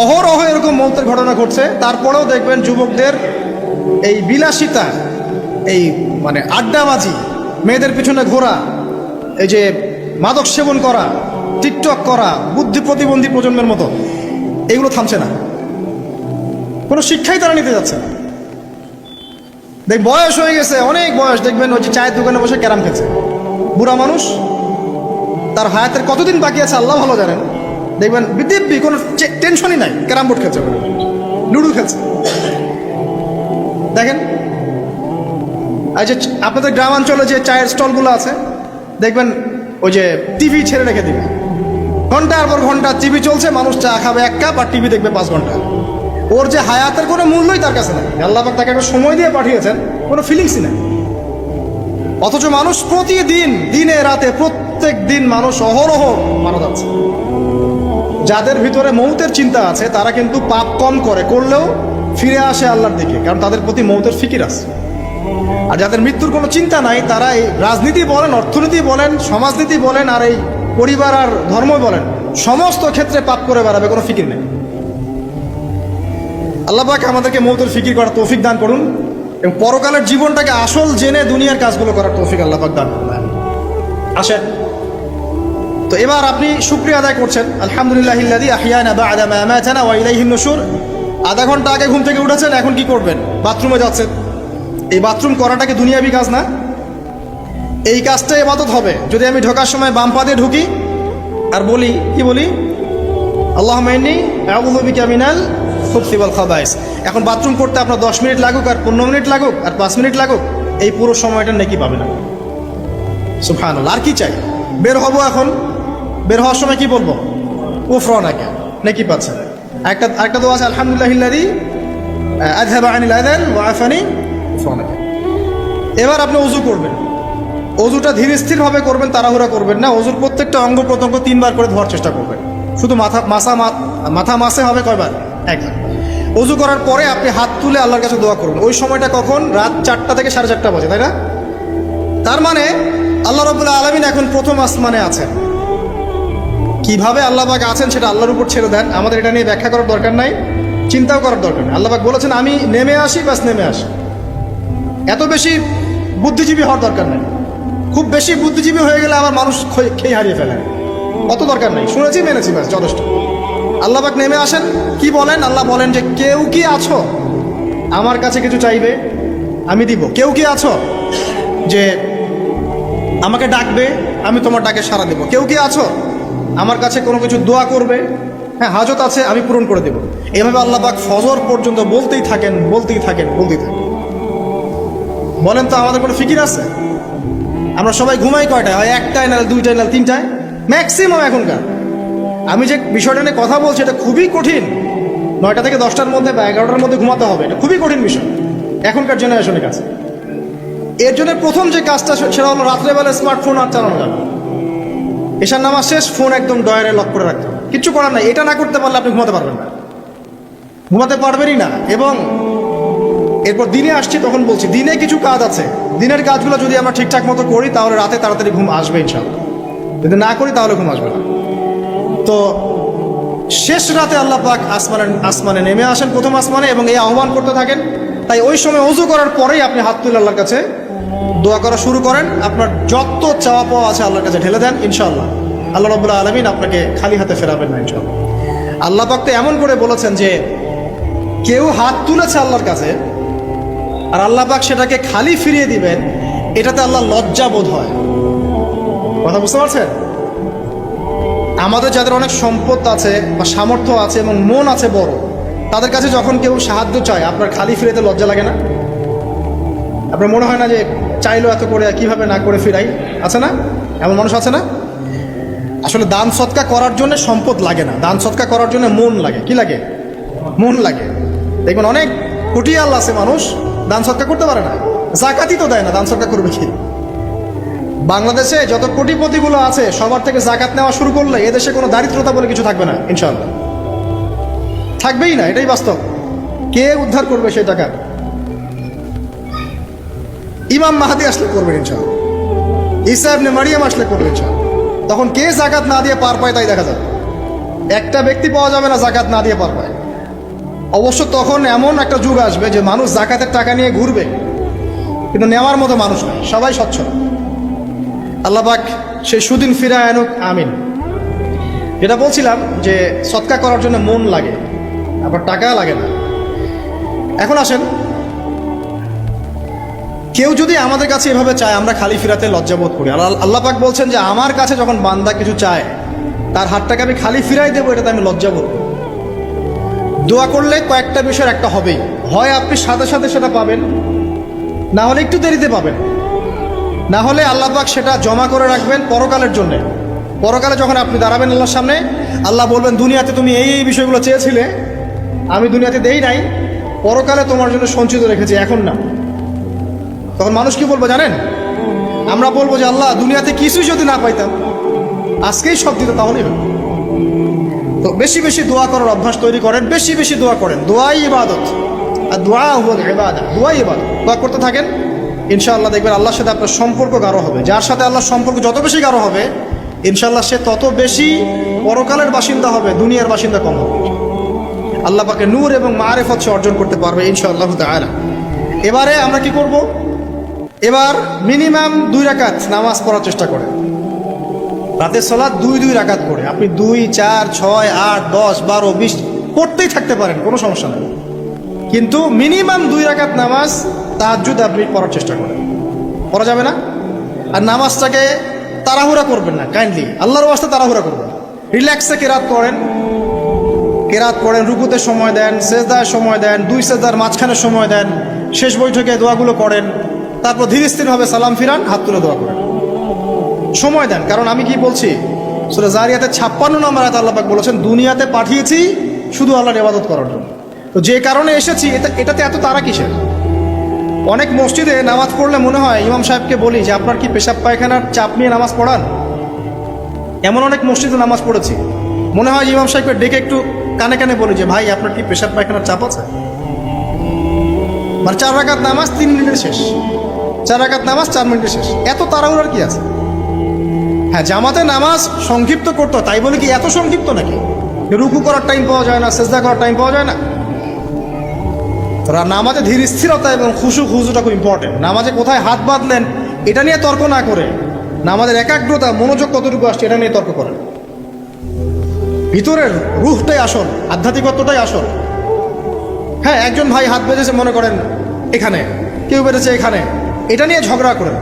অহরহ এরকম মৌতের ঘটনা ঘটছে। তারপরেও দেখবেন যুবকদের এই বিলাসিতা, এই মানে আড্ডাবাজি, মেয়েদের পিছনে ঘোরা, এই যে মাদক সেবন করা, টিকটক করা, বুদ্ধি প্রতিবন্ধী প্রজন্মের মতো, এগুলো থামছে না। কোনো শিক্ষাই তারা নিতে যাচ্ছে না। দেখ, বয়স হয়ে গেছে, অনেক বয়স। দেখবেন ওই যে চায়ের দোকানে বসে ক্যারাম খেলছে বুড়া মানুষ, তার হায়াতের কতদিন বাকি আছে আল্লাহ ভালো জানেন। দেখবেন দিব্যি কোনো টেনশনই নাই। ক্যারাম বোর্ড খেলছে। লুডো খেলছে। দেখেন। আর যে আপনাদের গ্রামাঞ্চলে যে চায়ের স্টলগুলো আছে, দেখবেন ওই যে টিভি ছেড়ে রেখে দিবে। ঘণ্টার পর ঘণ্টা টিভি চলছে, মানুষ চা খাবে এক কাপ আর টিভি দেখবে পাঁচ ঘণ্টা। ওর যে হায়াতের কোনো মূল্যই তার কাছে নাই। আল্লাহ তাকে একটা সময় দিয়ে পাঠিয়েছেন, কোনো ফিলিংসই নেই। অথচ মানুষ প্রতিদিন, দিনে, রাতে, প্রত্যেক দিন মানুষ অহরহ মারা যাচ্ছে। যাদের ভিতরে মৌতের চিন্তা আছে, তারা কিন্তু পাপ কম করে, করলেও ফিরে আসে আল্লাহর দিকে, কারণ তাদের প্রতি মৌতের ফিকির আছে। আর যাদের মৃত্যুর কোনো চিন্তা নাই, তারা এই রাজনীতি বলেন, অর্থনীতি বলেন, সমাজনীতি বলেন, আর এই পরিবার আর ধর্ম বলেন, সমস্ত ক্ষেত্রে পাপ করে বেড়াবে, কোনো ফিকির নেই। আল্লাহ পাক আমাদেরকে মৌতের ফিকির করার তৌফিক দান করুন, এবং পরকালের জীবনটাকে আসল জেনে দুনিয়ার কাজগুলো করার তৌফিক আল্লাহ পাক দান করুন। আসেন। তো এবার আপনি শুক্রিয়া আদায় করছেন। আলহামদুলিল্লাহ আধা ঘণ্টা আগে ঘুম থেকে উঠেছেন, এখন কি করবেন? বাথরুমে যাচ্ছেন। এই বাথরুম করাটাকে দুনিয়াবি কাজ না? এই কাজটা ইবাদত হবে। যদি আমি ঢোকার সময় বাম পা দিয়ে ঢুকি আর বলি, কি বলি? আল্লাহ মাইনি আবুল বিকা মিনাল খুবসি ওয়াল খাবাইস। এখন বাথরুম করতে আপনার দশ মিনিট লাগুক আর পনেরো মিনিট লাগুক আর পাঁচ মিনিট লাগুক, এই পুরো সময়টা নেকি পাবে না সুফান আর কি চাই? বের হব এখন। বের হওয়ার সময় কি বলব? উফরনাকে নাকি পাচ্ছে? একটা একটা দোয়া আছে, আলহামদুলিল্লাহ ইল্লাযী আযহাবা আনিল আযান ওয়া আফানি। উফরনাকে এবার আপনি ওযু করবেন। অজুটা ধীর স্থিরভাবে করবেন, তাড়াহুড়া করবেন না। অজুর প্রত্যেকটা অঙ্গ প্রত্যঙ্গ তিনবার করে ধোয়ার চেষ্টা করবেন। শুধু মাথা মাথা মাথা মাসে হবে কয়বার? একবার অজু করার পরে আপনি হাত তুলে আল্লাহর কাছে দোয়া করবেন ওই সময়টা কখন? রাত চারটা থেকে সাড়ে চারটা বাজে, তাই না? তার মানে আল্লাহ রবুল্লা আলমিন এখন প্রথম আসমানে আছেন। কীভাবে আল্লাহবাক আছেন সেটা আল্লাহর উপর ছেড়ে দেন, আমাদের এটা নিয়ে ব্যাখ্যা করার দরকার নাই, চিন্তাও করার দরকার নেই। আল্লাহবাক বলেছেন, আমি নেমে আসি বাস নেমে আসি। এত বেশি বুদ্ধিজীবী হওয়ার দরকার নেই। খুব বেশি বুদ্ধিজীবী হয়ে গেলে আমার মানুষ খেয়ে হারিয়ে ফেলে। অত দরকার নেই। শুনেছি, মেনেছি, ব্যাস, যথেষ্ট। আল্লাহবাক নেমে আসেন, কি বলেন? আল্লাহ বলেন যে, কেউ কি আছো? আমার কাছে কিছু চাইবে, আমি দিব। কেউ কি আছো? যে, আমাকে ডাকবে, আমি তোমার ডাকে সাড়া দেবো। কেউ কি আছো? আমার কাছে কোনো কিছু দোয়া করবে হ্যাঁ হাজত আছে, আমি পূরণ করে দেবো। এভাবে আল্লাহ পাক ফজর পর্যন্ত বলতেই থাকেন বলতেই থাকেন বলতেই থাকেন। বলেন তো, আমাদের কোনো ফিকির আছে? আমরা সবাই ঘুমাই কয়টায়? হয় একটায় না দুইটায় না তিনটায়? ম্যাক্সিমাম এখনকার। আমি যে বিষয়টা নিয়ে কথা বলছি, এটা খুবই কঠিন। নয়টা থেকে দশটার মধ্যে বা এগারোটার মধ্যে ঘুমাতে হবে, এটা খুবই কঠিন বিষয়। এখনকার জেনারেশনের কাছে। এর জন্য প্রথম যে কাজটা, সেটা হলো রাত্রেবেলা স্মার্টফোন আর চালানো যাবে। এশার নামাজ শেষ, ফোন একদম ডয়ারে লক করে রাখতে হবে। কিচ্ছু করার নাই। এটা না করতে পারলে আপনি ঘুমাতে পারবেন না। ঘুমাতে পারবেনই না। এবং এরপর দিনে আসছি, তখন বলছি, দিনে কিছু কাজ আছে। দিনের কাজগুলো যদি আমরা ঠিকঠাক মতো করি, তাহলে রাতে তাড়াতাড়ি ঘুম আসবে ইনশাল্লাহ যদি না করি, তাহলে ঘুম আসবে না। তো শেষ রাতে আল্লাহ পাক আসমানে আসমানে নেমে আসেন প্রথম আসমানে এবং এই আহ্বান করতে থাকেন। তাই ওই সময় অজু করার পরেই আপনি হাত তুলে আল্লাহর কাছে দোয়া করা শুরু করেন। আপনার যত চাওয়া পাওয়া আছে আল্লাহর কাছে ঢেলে দেন ইনশাল্লাহ আল্লাহ রবুল্লাহ আলমিন আপনাকে খালি হাতে ফেরাবেন না, ইনশাআল্লাহ। আল্লাহ পাক তো এমন করে বলেছেন যে, কেউ হাত তুলেছে আল্লাহর কাছে, আর আল্লাহ পাক সেটাকে খালি ফিরিয়ে দিবেন, এটাতে আল্লাহ লজ্জা বোধ হয়। কথা বুঝতে পারছেন? আমাদের যাদের অনেক সম্পদ আছে বা সামর্থ্য আছে এবং মন আছে বড়, তাদের কাছে যখন কেউ সাহায্য চায়, আপনার খালি ফিরেতে লজ্জা লাগে না? আপনার মনে হয় না যে চাইলো এত করে কীভাবে না করে ফিরাই? আছে না? এমন মানুষ আছে না? আসলে দান সৎকা করার জন্য সম্পদ লাগে না। দান সৎকা করার জন্য মন লাগে। কি লাগে? মন লাগে। দেখবেন অনেক কুটিয়াল আছে মানুষ, দান সৎকা করতে পারে না। জাকাতই তো দেয় না, দান সৎকা করবে কি? বাংলাদেশে যত কোটিপতিগুলো আছে, সবার থেকে জাকাত নেওয়া শুরু করলে এদেশে কোনো দারিদ্রতা বলে কিছু থাকবে না ইনশাল্লাহ থাকবেই না, এটাই বাস্তব। কে উদ্ধার করবে সেই টাকা? ইমাম মাহাদি আসলে করবে ইনশাল্লাহ ইসা ইবনে মারিয়াম আসলে করবে ইনশাল্লাহ তখন কে জাকাত না দিয়ে পার পায় তাই দেখা যাবে। একটা ব্যক্তি পাওয়া যাবে না জাকাত না দিয়ে পার পায়। অবশ্য তখন এমন একটা যুগ আসবে যে মানুষ জাকাতের টাকা নিয়ে ঘুরবে। কিন্তু নেওয়ার মতো মানুষ নয় সবাই স্বচ্ছ। আল্লাহবাক সেই সুদিন ফিরা আনুক, আমিন। যেটা বলছিলাম যে সৎকা করার জন্য মন লাগে আবার টাকা লাগে না। এখন আসেন কেউ যদি আমাদের কাছে এভাবে চায়, আমরা খালি ফিরাতে লজ্জাবোধ করি। আল্লাহ আল্লাহ পাক বলছেন যে, আমার কাছে যখন বান্দা কিছু চায়, তার হাতটাকে আমি খালি ফিরাই দেবো, এটাতে আমি লজ্জাবোধ করি। দোয়া করলে কয়েকটা বিষয়ের একটা হবেই। হয় আপনি সাথে সাথে সেটা পাবেন, না হলে একটু দেরিতে পাবেন। না হলে পাক সেটা জমা করে রাখবেন পরকালের জন্য। পরকালে যখন আপনি দাঁড়াবেন আল্লাহর সামনে, আল্লাহ বলবেন, দুনিয়াতে তুমি এই এই বিষয়গুলো চেয়েছিলে, আমি দুনিয়াতে দেই নাই, পরকালে তোমার জন্য সঞ্চিত রেখেছি, এখন না। তখন মানুষ কি বলব জানেন? আমরা বলব যে আল্লাহ, দুনিয়াতে কিছুই যদি না পাইতাম, আজকেই সব দিত তাহলেই হতো। তো বেশি বেশি দোয়া করার অভ্যাস তৈরি করেন, বেশি বেশি দোয়া করেন। দোয়াই ইবাদত, আর দোয়া হল ইবাদত দোয়াই ইবাদত। দোয়া করতে থাকেন, ইনশাআল্লাহ দেখবেন আল্লাহর সাথে আপনার সম্পর্ক গাঢ় হবে। যার সাথে আল্লাহর সম্পর্ক যত বেশি গাঢ় হবে, ইনশাআল্লাহ সে তত বেশি পরকালের বাসিন্দা হবে, দুনিয়ার বাসিন্দা কম হবে। আল্লাহ পাকে নূর এবং মারেফত সে অর্জন করতে পারবে ইনশাআল্লাহ তাআলা। এবারে আমরা কি করব? এবার মিনিমাম দুই রাকাত নামাজ পড়ার চেষ্টা করেন। রাতের সলাৎ দুই দুই রাকাত করে আপনি দুই, চার, ছয়, আট, দশ, বারো, বিশ পড়তেই থাকতে পারেন, কোনো সমস্যা নেই। কিন্তু মিনিমাম দুই রাকাত নামাজ তাহাজুদ আপনি পড়ার চেষ্টা করেন। পড়া যাবে না? আর নামাজটাকে তাড়াহুড়া করবেন না কাইন্ডলি আল্লাহর বাস্তে তাড়াহুড়া করবেন। রিল্যাক্সে কেরাত করেন। কেরাত পড়েন রুকুতে সময় দেন, সেজদায় সময় দেন, দুই সেজদার মাঝখানে সময় দেন, শেষ বৈঠকে দোয়াগুলো করেন। তারপর ধীরে স্থিরভাবে সালাম ফিরান, হাত তুলে দোয়া করেন। সময় দেন, কারণ আমি কি বলছি? সুরা জারিয়াতে ছাপ্পান্ন নম্বর আয়াত আল্লাপাক বলেছেন, দুনিয়াতে পাঠিয়েছি শুধু আল্লাহর ইবাদত করার জন্য। তো যে কারণে এসেছি, এটা, এটাতে এত তারা কিসের? অনেক মসজিদে নামাজ পড়লে মনে হয়, ইমাম সাহেবকে বলি যে, আপনার কি পেশাব পায়খানার চাপ নিয়ে নামাজ পড়ান? এমন অনেক মসজিদে নামাজ পড়েছি। মনে হয় ইমাম সাহেবকে ডেকে একটু কানে কানে বলি যে, ভাই, আপনার কি পেশাব পায়খানার চাপ আছে? মানে চার রাকাত নামাজ তিন মিনিটের শেষ। চার রাকাত নামাজ, চার মিনিটের শেষ। এত তাড়াহুড়ার কি আছে? হ্যাঁ জামাতে নামাজ সংক্ষিপ্ত করতো, তাই বলে কি এত সংক্ষিপ্ত নাকি? রুকু করার টাইম পাওয়া যায় না, সেজদা করার টাইম পাওয়া যায় না। রা- নামাজে ধীর স্থিরতা এবং খুশু খুশুটা খুব ইম্পর্টেন্ট নামাজে কোথায় হাত বাঁধলেন, এটা নিয়ে তর্ক না করে। নামাজের একাগ্রতা, মনোযোগ কতটুকু আসছে, এটা নিয়ে তর্ক করেন। ভিতরের রুহটাই আসল, আধ্যাত্মিকত্বটাই আসল। হ্যাঁ একজন ভাই হাত বেঁধেছে, মনে করেন, এখানে। কেউ বেঁধেছে এখানে। এটা নিয়ে ঝগড়া করেন।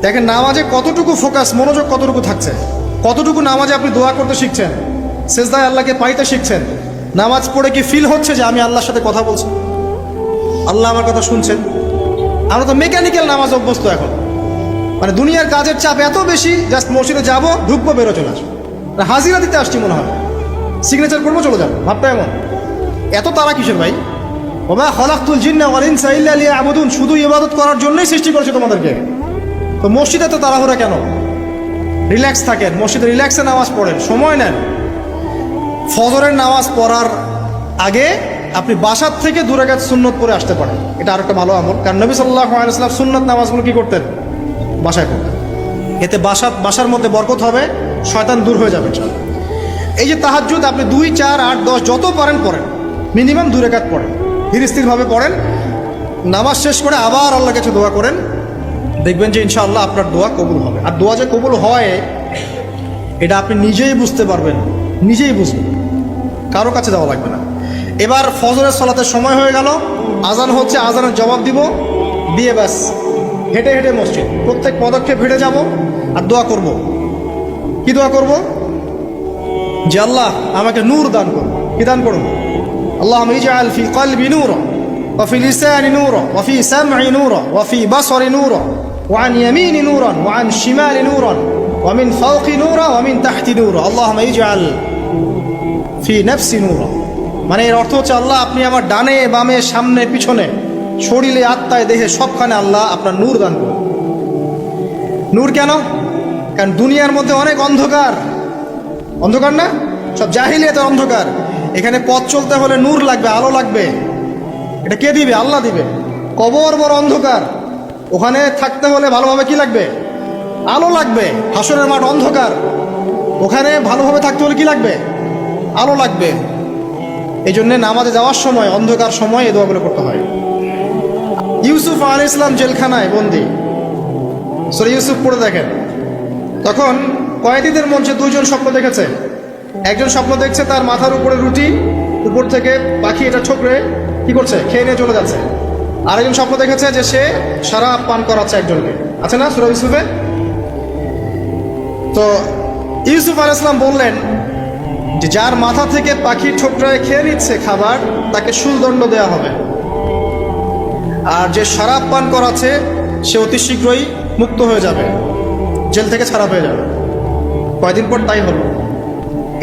দেখেন নামাজে কতটুকু ফোকাস মনোযোগ কতটুকু থাকছে? কতটুকু নামাজে আপনি দোয়া করতে শিখছেন? সেজদায় আল্লাহকে পাইতে শিখছেন? নামাজ পড়ে কি ফিল হচ্ছে যে আমি আল্লাহর সাথে কথা বলছি? আল্লাহ আমার কথা শুনছেন? আমরা তো মেকানিক্যাল নামাজ অভ্যস্ত এখন। মানে দুনিয়ার কাজের চাপ এত বেশি জাস্ট মসজিদে যাব, ঢুকবো বেরো চলে আসব। মানে হাজিরা দিতে আসছি মনে হয়। সিগনেচার করব, চলে যাব। ভাবটা এমন। এত তারা কিসের ভাই? ওমা খলাকুল জিন্না ওয়ালিন সাইল্লা আলিয়া আবুদুন শুধু ইবাদত করার জন্যই সৃষ্টি করেছে তোমাদেরকে। তো মসজিদে তো তাড়াহুড়া কেন? রিল্যাক্স থাকেন, মসজিদে রিল্যাক্সে নামাজ পড়েন, সময় নেন। ফজরের নামাজ পড়ার আগে আপনি বাসার থেকে দূরে গেছে সুন্নত পরে আসতে পারেন। এটা আর একটা ভালো আমল। কারণ নবী সাল্লাহ আলাইসাল্লাম সুন্নত নামাজগুলো কি করতেন? বাসায় পড়তেন এতে বাসা বাসার মধ্যে বরকত হবে, শয়তান দূর হয়ে যাবে। এই যে তাহাজুদ আপনি দুই, চার, আট, দশ, যত পারেন পড়েন। মিনিমাম দূরে কাজ পড়েন। ধীর স্থিরভাবে পড়েন। নামাজ শেষ করে আবার আল্লাহ কাছে দোয়া করেন। দেখবেন যে ইনশাআল্লাহ আপনার দোয়া কবুল হবে। আর দোয়া যে কবুল হয়, এটা আপনি নিজেই বুঝতে পারবেন। নিজেই বুঝবেন। কারও কাছে যাওয়া লাগবে না। এবার ফজরের সলাতের সময় হয়ে গেল। আজান হচ্ছে, আজানের জবাব দিব। দিয়ে ব্যাস। হেঁটে হেঁটে মসজিদ। প্রত্যেক পদক্ষেপ হেঁটে যাব আর দোয়া করব। কি দোয়া করব? যে আল্লাহ আমাকে নূর দান করুন। কি দান করুন? আল্লাহ ইজআল ফি কলবি নূরা وفي لساني نورا وفي سمعي نورا وفي بصري نورا وعن يميني نورا وعن شمالي نورا ومن فوقي نورا ومن تحت نورا اللهم اجعل ফি নফসি নূর মানে এর অর্থ হচ্ছে আল্লাহ আপনি আমার ডানে বামে সামনে পিছনে শরীরে আত্মায় দেহে সবখানে আল্লাহ আপনার নূর দান করুন নূর কেন কারণ দুনিয়ার মধ্যে অনেক অন্ধকার অন্ধকার না সব জাহিলিয়াতে অন্ধকার এখানে পথ চলতে হলে নূর লাগবে, আলো লাগবে। এটা কে দিবে? আল্লাহ দিবে। কবর বড় অন্ধকার। ওখানে থাকতে হলে ভালোভাবে কি লাগবে? আলো লাগবে। হাসনের মাঠ অন্ধকার। ওখানে ভালোভাবে থাকতে হলে কি লাগবে? আলো লাগবে। এই জন্যে নামাজে যাওয়ার সময়, অন্ধকার সময় এই দোয়াগুলো করতে হয়। ইউসুফ আল ইসলাম জেলখানায় বন্দি। সরি ইউসুফ পড়ে দেখেন। তখন কয়েদিদের মঞ্চে দুজন স্বপ্ন দেখেছে। একজন স্বপ্ন দেখছে, তার মাথার উপরে রুটি, উপর থেকে পাখি, এটা ঠোকরে, কি করছে? খেয়ে নিয়ে চলে যাচ্ছে। আরেকজন স্বপ্ন দেখেছে যে সে সারা পান করাচ্ছে একজনকে। আছে না সুরা ইউসুফে তো ইউসুফ আল ইসলাম বললেন যে যার মাথা থেকে পাখি ঠোকরায় খেয়ে নিচ্ছে খাবার, তাকে শুলদণ্ড দেওয়া হবে। আর যে শরাব পান করাচ্ছে, সে অতি শীঘ্রই মুক্ত হয়ে যাবে, জেল থেকে ছাড়া হয়ে যাবে। কয়দিন পর তাই হলো।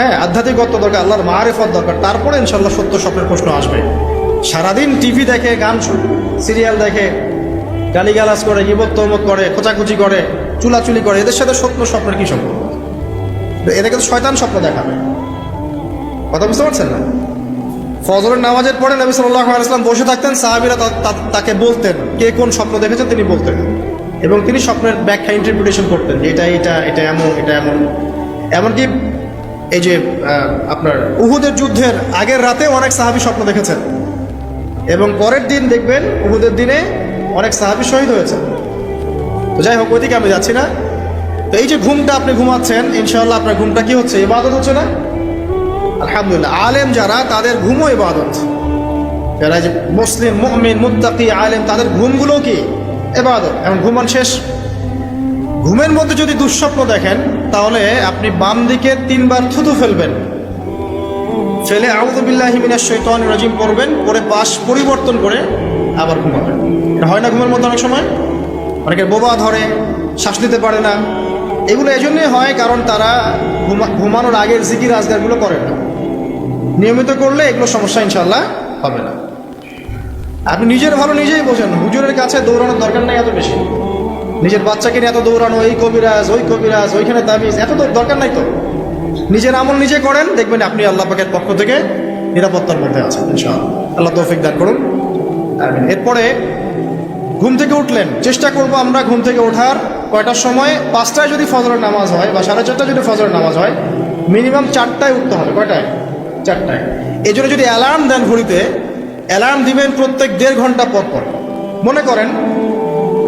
হ্যাঁ আধ্যাত্মিকত্ব দরকার, আল্লাহর মারেফত দরকার। তারপরে ইনশাল্লাহ সত্য স্বপ্নের প্রশ্ন আসবে। সারাদিন টিভি দেখে, গান সিরিয়াল দেখে, গালিগালাজ করে, গিবত তহমত করে, খোঁচাখুচি করে, চুলাচুলি করে, এদের সাথে সত্য স্বপ্নের কি সম্পর্ক? এদেরকে তো শয়তান স্বপ্ন দেখাবে। কথা বুঝতে পারছেন না? ফজরের নামাজের পরে নবী সাল্লাহ বসে থাকতেন, সাহাবিরা তাকে বলতেন, কে কোন স্বপ্ন দেখেছেন তিনি বলতেন। এবং তিনি স্বপ্নের ব্যাখ্যা ইন্টারপ্রিটেশন করতেন এটা এটা এটা এমন এটা এমন। এমনকি এই যে আপনার উহুদের যুদ্ধের আগের রাতে অনেক সাহাবি স্বপ্ন দেখেছেন। এবং পরের দিন দেখবেন উহুদের দিনে অনেক সাহাবি শহীদ হয়েছে তো যাই হোক, ওইদিকে আমি যাচ্ছি না। তো এই যে ঘুমটা আপনি ঘুমাচ্ছেন ইনশাল্লাহ আপনার ঘুমটা কি হচ্ছে? ইবাদত হচ্ছে না? আলহামদুলিল্লাহ, আলেম যারা, তাদের ঘুমও ইবাদত। যারা যে মুসলিম, মুমিন, মুত্তাকি, আলেম, তাদের ঘুমগুলো কি? এবাদত এখন ঘুমান শেষ। ঘুমের মধ্যে যদি দুঃস্বপ্ন দেখেন, তাহলে আপনি বাম দিকে তিনবার থুতু ফেলবেন। ফেলে আউদুবিল্লাহ মিনাশ শৈতান রাজিম পড়বেন, পরে পাশ পরিবর্তন করে আবার ঘুমাবেন। এটা হয় না ঘুমের মধ্যে অনেক সময়? অনেকের বোবা ধরে, শ্বাস নিতে পারে না। এগুলো এজন্যই হয় কারণ তারা ঘুমা- ঘুমানোর আগের জিকির আজগারগুলো করে না। নিয়মিত করলে এগুলো সমস্যা ইনশাল্লাহ হবে না। আপনি নিজের ভালো নিজেই বোঝেন, হুজুরের কাছে দৌড়ানোর দরকার নাই এত বেশি। নিজের বাচ্চাকে নিয়ে এত দৌড়ানো, এই কবিরাজ, ওই কবিরাজ, ওইখানে তাবিজ, এত দরকার নাই তো। নিজের আমল নিজে করেন, দেখবেন আপনি আল্লাহ পাকের পক্ষ থেকে নিরাপত্তার মধ্যে আছেন আল্লাহ তৌফিক দান করুন। এরপরে ঘুম থেকে উঠলেন। চেষ্টা করব আমরা ঘুম থেকে ওঠার কয়টার সময়? পাঁচটায় যদি ফজরের নামাজ হয় বা সাড়ে চারটায় যদি ফজরের নামাজ হয়, মিনিমাম চারটায় উঠতে হবে। কয়টায়? চারটায়। এই জন্য যদি অ্যালার্ম দেন ঘড়িতে, অ্যালার্ম দিবেন প্রত্যেক দেড় ঘণ্টা পর পর। মনে করেন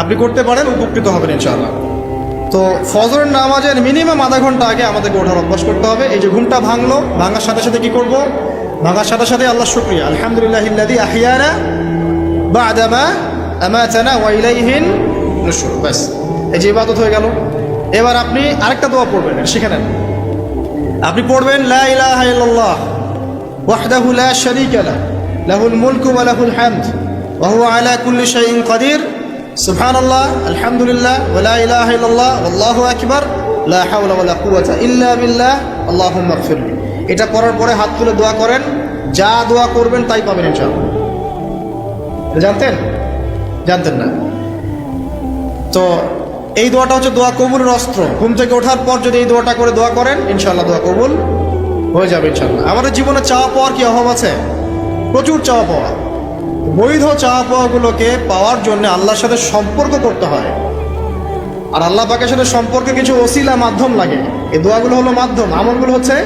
আপনি করতে পারেন, উপকৃত হবেন ইনশাআল্লাহ। তো ফজরের নামাজের মিনিমাম আধা ঘণ্টা আগে আমাদেরকে ওঠার অভ্যাস করতে হবে। এই যে ঘুমটা ভাঙলো, ভাঙার সাথে সাথে কি করব? ভাঙার সাথে সাথে আল্লাহ শুক্রিয়া। আলহামদুলিল্লাহ ইল্লাযী আহিয়ানা বাদামা আমাতানা ওয়া ইলাইহিন নুশুর। ব্যাস, এই যে ইবাদত হয়ে গেল। এবার আপনি আরেকটা দোয়া পড়বেন শিখে নেন। আপনি পড়বেন, লা ইলাহা ইল্লাল্লাহ, ওয়াহদাহু লা শারীকা লা লাহুল মুলকু ওয়া লাহুল হামদ, ওয়া হুয়া আলা কুল্লি শাইইন কাদির। সুবহানাল্লাহ, আলহামদুলিল্লাহ, ওয়া লা ইলাহা ইল্লাল্লাহ, ওয়াল্লাহু আকবার, লা হাওলা বিল্লাহ, আল্লাহুম্মা ইগফিরলি এটা পড়ার পরে হাত তুলে দোয়া করেন, যা দোয়া করবেন তাই পাবেন ইনশাআল্লাহ। জানতেন? জানতেন না। তো এই দোয়াটা হচ্ছে দোয়া কবুলের অস্ত্র। ঘুম থেকে ওঠার পর যদি এই দোয়াটা করে দোয়া করেন ইনশাল্লাহ দোয়া কবুল হয়ে যাবে ইনশাল্লাহ আমাদের জীবনে চাওয়া পাওয়ার কি অভাব আছে? প্রচুর চাওয়া পাওয়া। বৈধ চাওয়া পাওয়াগুলোকে পাওয়ার জন্য আল্লাহর সাথে সম্পর্ক করতে হয়। আর আল্লাহ পাকের সাথে সম্পর্কে কিছু ওসিলা মাধ্যম লাগে। এই দোয়াগুলো হলো মাধ্যম, আমলগুলো হচ্ছে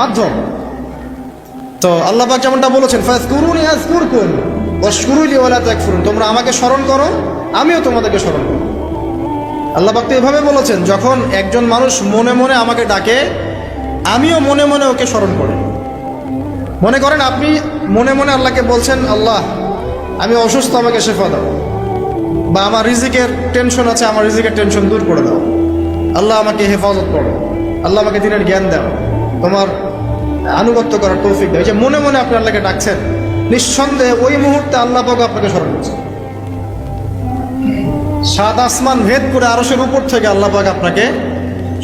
মাধ্যম। তো আল্লাহ পাক যেমনটা বলেছেন ফাজকুরুনি আযকুরকুম ওয়াশকুরুলি ওয়ালা তাকফুরুন। তোমরা আমাকে স্মরণ করো, আমিও তোমাদেরকে স্মরণ করব আল্লাহ পাক তো এভাবে বলেছেন, যখন একজন মানুষ মনে মনে আমাকে ডাকে, আমিও মনে মনে ওকে স্মরণ করি। মনে করেন আপনি মনে মনে আল্লাহকে বলছেন, আল্লাহ আমি অসুস্থ, আমাকে শেফা দাও। বা আমার রিজিকের টেনশন আছে, আমার রিজিকের টেনশন দূর করে দাও। আল্লাহ আমাকে হেফাজত করো। আল্লাহ আমাকে দিনের জ্ঞান দাও। তোমার আনুগত্য করার তৌফিক এই যে মনে মনে আপনি আল্লাহকে ডাকছেন, নিঃসন্দেহে ওই মুহূর্তে আল্লাহ পাক আপনাকে স্মরণ করছেন সাত আসমান ভেদ করে আরশের উপর থেকে আল্লাহ পাক আপনাকে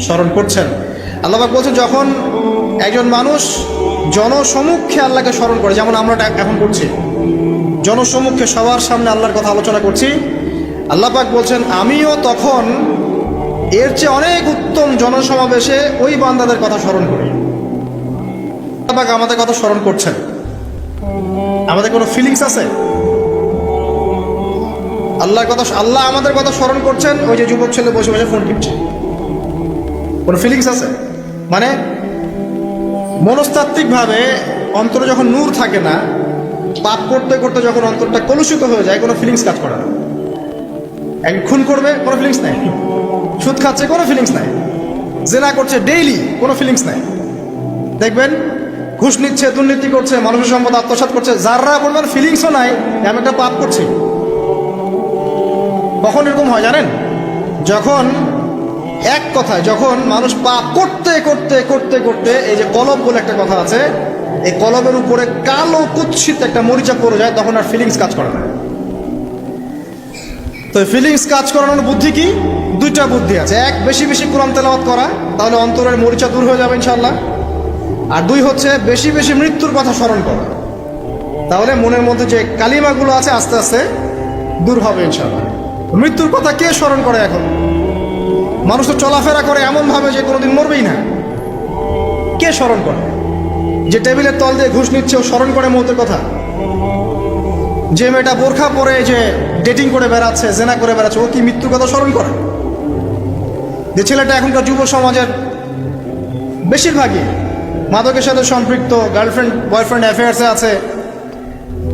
স্মরণ করছেন। আল্লাহ পাক বলছেন, যখন একজন মানুষ জনসমুখে আল্লাহকে স্মরণ করে, যেমন আমরা এখন করছি জনসমুখে সবার সামনে আল্লাহর কথা আলোচনা করছি। আল্লাহ পাক বলছেন, আমিও তখন এর চেয়ে অনেক উত্তম জনসমাবেশে ওই বান্দাদের কথা স্মরণ করি। আল্লাহ পাক আমাদের কথা স্মরণ করছেন। আমাদের কোনো ফিলিংস আছে? আল্লাহর কথা আল্লাহ আমাদের কথা স্মরণ করছেন, ওই যে যুবক ছেলে বসে বসে ফোন টিপছে। কোনো ফিলিংস আছে? মানে মনস্তাত্ত্বিকভাবে অন্তরে যখন নূর থাকে না পাপ করতে করতে যখন অন্তরটা কলুষিত হয়ে যায়, কোনো ফিলিংস কাজ করে না। এক খুন করবে, কোনো ফিলিংস নাই। সুদ খাচ্ছে, কোনো ফিলিংস নাই। জেনা করছে ডেইলি কোনো ফিলিংস নাই। দেখবেন, ঘুষ নিচ্ছে, দুর্নীতি করছে, মানুষের সম্পদ আত্মসাৎ করছে, যাররা বলবেন ফিলিংসও নাই, আমি একটা পাপ করছি। কখন এরকম হয় জানেন? যখন এক কথায়, যখন মানুষ পাপ করতে করতে করতে করতে, এই যে কলব বলে একটা কথা আছে এই কলমের উপরে কালো কুৎসিত একটা মরিচা পড়ে যায়, তখন আর ফিলিংস কাজ করে না। তো ফিলিংস কাজ করানোর বুদ্ধি কি? দুইটা বুদ্ধি আছে। এক, বেশি বেশি কোরআন তেলাওয়াত করা, তাহলে অন্তরের মরিচা দূর হয়ে যাবে ইনশাল্লাহ আর দুই হচ্ছে বেশি বেশি মৃত্যুর কথা স্মরণ করা। তাহলে মনের মধ্যে যে কালিমাগুলো আছে আস্তে আস্তে দূর হবে ইনশাল্লাহ মৃত্যুর কথা কে স্মরণ করে এখন? মানুষ তো চলাফেরা করে এমন ভাবে যে কোনোদিন মরবেই না। কে স্মরণ করে? যে টেবিলের তল দিয়ে ঘুষ নিচ্ছে, ও স্মরণ করে মৌতের কথা। যে মেয়েটা বোরখা পরে যে ডেটিং করে বেড়াচ্ছে, জেনা করে বেড়াচ্ছে, ও কি মৃত্যুর কথা স্মরণ করে? যে ছেলেটা এখনকার যুব সমাজের বেশিরভাগই মাদকের সাথে সম্পৃক্ত গার্লফ্রেন্ড বয়ফ্রেন্ড অ্যাফেয়ার্সে আছে।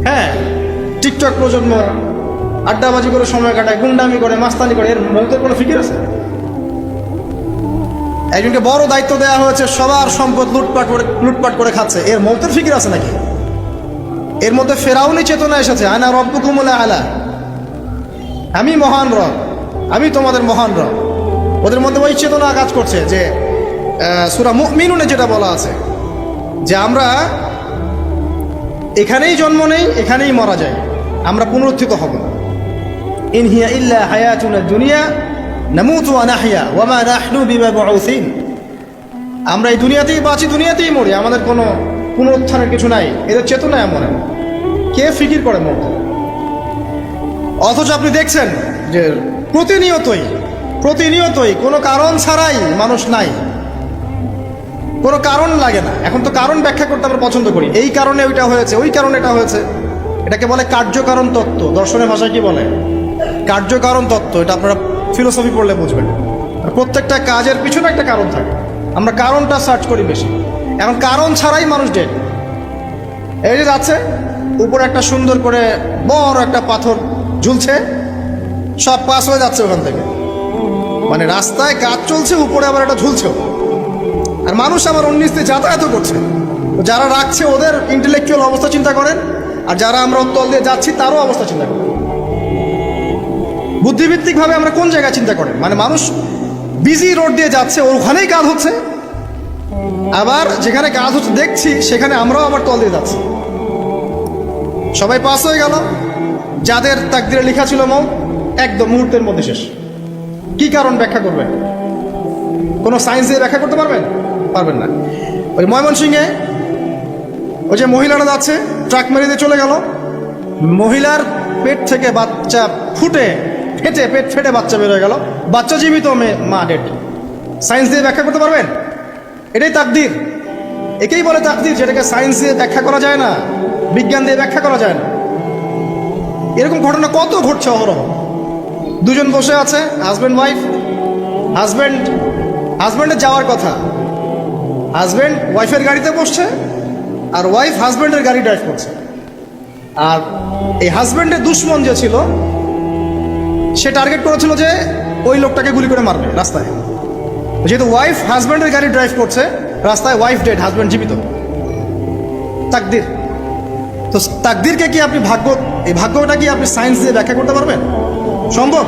হ্যাঁ টিকটক প্রজন্ম আড্ডাবাজি করে সময় কাটায়, গুন্ডামি করে, মাস্তানি করে, এর মৌতের কোনো ফিকির আছে? একজনকে বড় দায়িত্ব দেওয়া হয়েছে, সবার সম্পদ লুটপাট করে লুটপাট করে খাচ্ছে। এর মৌতের ফিকির আছে নাকি? এর মধ্যে ফেরাউনি চেতনা এসেছে আয়না রব্বুকুমুলা আলা আমি মহান রব, আমি তোমাদের মহান রব। ওদের মধ্যে ওই চেতনা কাজ করছে যে সুরা মিনুনে যেটা বলা আছে, যে আমরা এখানেই জন্ম নেই, এখানেই মারা যায় আমরা পুনরুত্থিত হব। ইনহিয়া ইন হিয়া ইল্লা হায়াতুনা দুনিয়া নামুতু ওয়া নাহইয়া ওয়া মা নাহনু বিমাবউসিন। আমরা এই দুনিয়াতেই বাঁচি, দুনিয়াতেই মরি, আমাদের কোনো পুনরুত্থানের কিছু নাই, এদের চেতনা এমন। কে ফিকির করে মরতে? অথচ আপনি দেখছেন যে প্রতিনিয়তই প্রতিনিয়তই কোনো কারণ ছাড়াই মানুষ নাই। কোনো কারণ লাগে না। এখন তো কারণ ব্যাখ্যা করতে আমরা পছন্দ করি। এই কারণে ওইটা হয়েছে, ওই কারণে এটা হয়েছে। এটাকে বলে কার্যকারণ তত্ত্ব। দর্শনের ভাষায় কি বলে? কার্যকারণ তত্ত্ব, এটা আপনারা ফিলোসফি পড়লে বুঝবেন। প্রত্যেকটা কাজের পিছনে একটা কারণ থাকে। আমরা কারণটা সার্চ করি বেশি। এখন কারণ ছাড়াই মানুষ ডেট এই যে যাচ্ছে, উপরে একটা সুন্দর করে বড় একটা পাথর ঝুলছে, সব পাস হয়ে যাচ্ছে ওখান থেকে। মানে রাস্তায় কাজ চলছে, উপরে আবার একটা ঝুলছেও আর মানুষ আবার দিয়ে যাতায়াতও করছে। যারা রাখছে ওদের ইন্টেলেকচুয়াল অবস্থা চিন্তা করেন, আর যারা আমরা তল দিয়ে যাচ্ছি, তারও অবস্থা চিন্তা করেন। বুদ্ধিভিত্তিকভাবে আমরা কোন জায়গায় চিন্তা করেন? মানে মানুষ বিজি রোড দিয়ে যাচ্ছে, ওখানেই কাজ হচ্ছে। আবার যেখানে কাজ হচ্ছে, দেখছি, সেখানে আমরাও আবার তল দিয়ে যাচ্ছি। সবাই পাস হয়ে গেল। যাদের তাকদিরে লেখা ছিল মৌ, একদম মুহূর্তের মধ্যে শেষ। কি কারণ ব্যাখ্যা করবেন? কোনো সায়েন্স দিয়ে ব্যাখ্যা করতে পারবেন? পারবেন না। ওই ময়মনসিংহে ওই যে মহিলারা যাচ্ছে ট্রাক মেরে দিয়ে চলে গেল। মহিলার পেট থেকে বাচ্চা ফুটে ফেটে পেট ফেটে বাচ্চা বের হয়ে গেল। বাচ্চা জীবিত মেয়ে মা ডেট সায়েন্স দিয়ে ব্যাখ্যা করতে পারবেন? এটাই তাকদির। একেই বলে তাকদির, যেটাকে সায়েন্স দিয়ে ব্যাখ্যা করা যায় না, বিজ্ঞান দিয়ে ব্যাখ্যা করা যায় না। এরকম ঘটনা কত ঘটছে অহরহ? দুজন বসে আছে হাজব্যান্ড ওয়াইফ হাজব্যান্ড হাজব্যান্ডের যাওয়ার কথা। হাজব্যান্ড ওয়াইফের গাড়িতে বসছে, আর ওয়াইফ হাজব্যান্ডের গাড়ি ড্রাইভ করছে। আর এই হাজব্যান্ডের দুশ্মন যে ছিল সে টার্গেট করেছিল যে ওই লোকটাকে গুলি করে মারবে রাস্তায়। যেহেতু ওয়াইফ হাজব্যান্ডের গাড়ি ড্রাইভ করছে, রাস্তায় ওয়াইফ ডেড হাজব্যান্ড জীবিত। তাকদির। তো তাকদিরকে কি আপনি ভাগ্য, এই ভাগ্যটা কি আপনি সায়েন্স দিয়ে ব্যাখ্যা করতে পারবেন? সম্ভব?